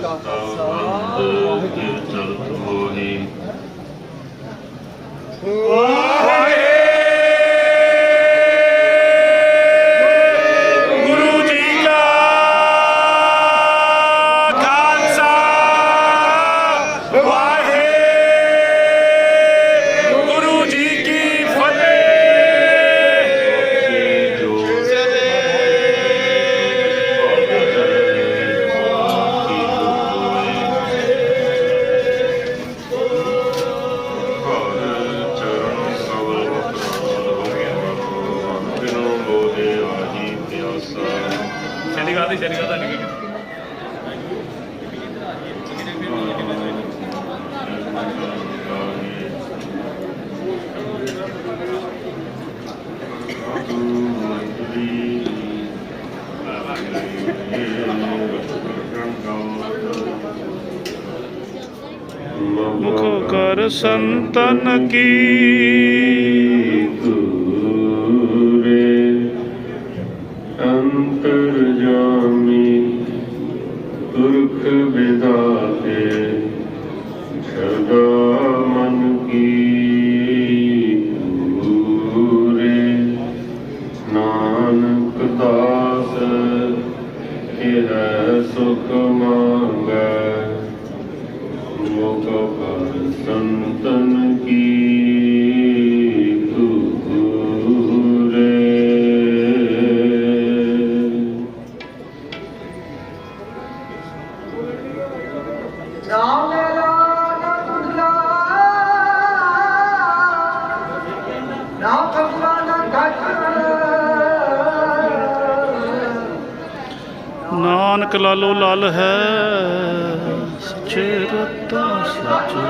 ਦਿਨ ਵਾਹਿਗੁਰੂ ਛੇੜੀ ਗੱਲ ਦੀ ਛੇੜੀ ਗੱਲ ਤਾਂ ਵਿਦਾਤੇ ਸਦਾ ਮਨ ਕੀ ਪੂਰੇ ਨਾਨਕ ਦਾਸ ਇਹ ਸੁਖ ਮੰਗੈ ਮੁਖ ਪਰ ਸੰਤਨ ਨਾਨਕ ਲਾਲੋ ਲਾਲ ਹੈ। ਸੱਚੇ ਰਤਾ ਸੱਚੇ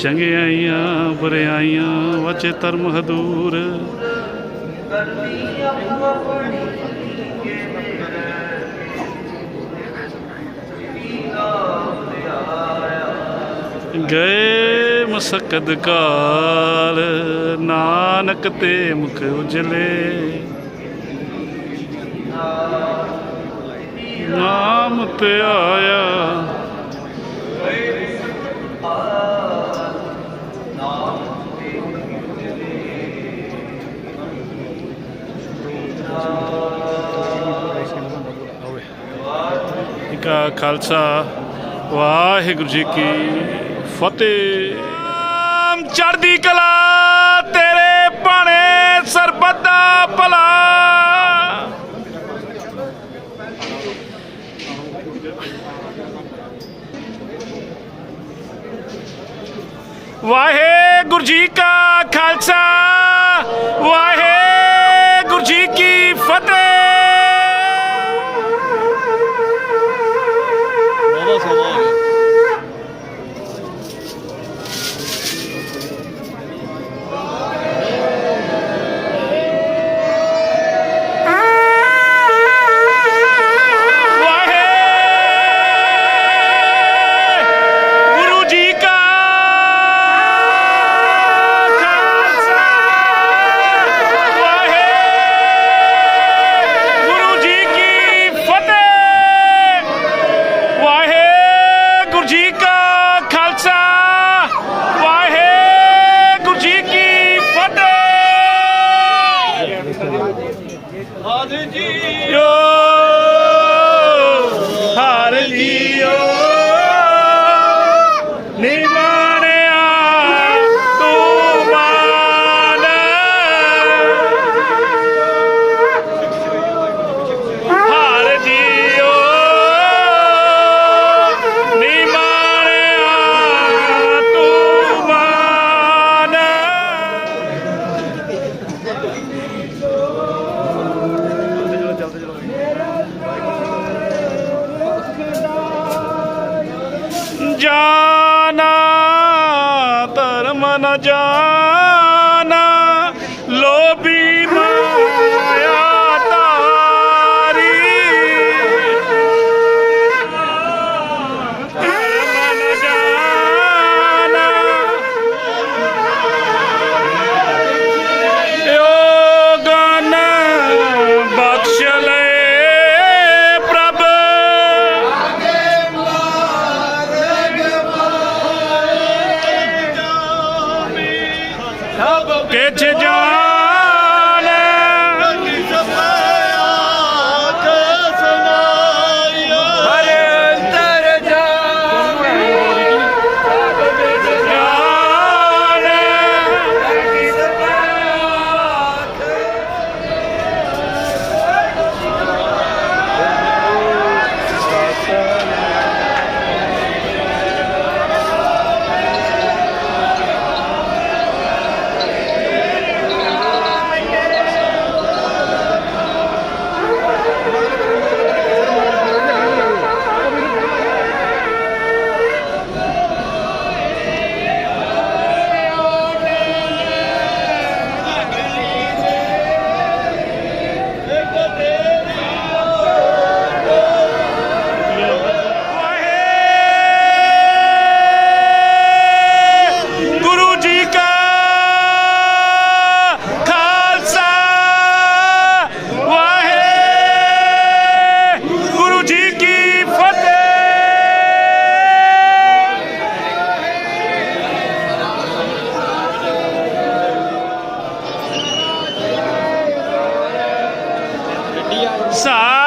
ਚੰਗਿਆਈਆਂ, ਬੁਰਿਆਈਆਂ, ਵਚੇ ਧਰਮ ਹਦੂਰ। ਗਏ ਮਸਕਦ ਕਾਲ, ਨਾਨਕ ਤੇ ਮੁਖ ਉਜਲੇ। ਨਾਮ ਤੇ ਆਇਆ ਜੀ ਕਾ ਖਾਲਸਾ। ਵਾਹਿਗੁਰੂ ਜੀ ਕੀ ਫਤਿਹ। ਆਮ ਚੜ੍ਹਦੀ ਕਲਾ ਤੇਰੇ ਭਾਣੇ ਸਰਬੱਤ ਦਾ ਭਲਾ। ਵਾਹਿਗੁਰੂ ਜੀ ਕਾ ਖਾਲਸਾ। ਵਾਹਿ Elio. মানা লোভী 啥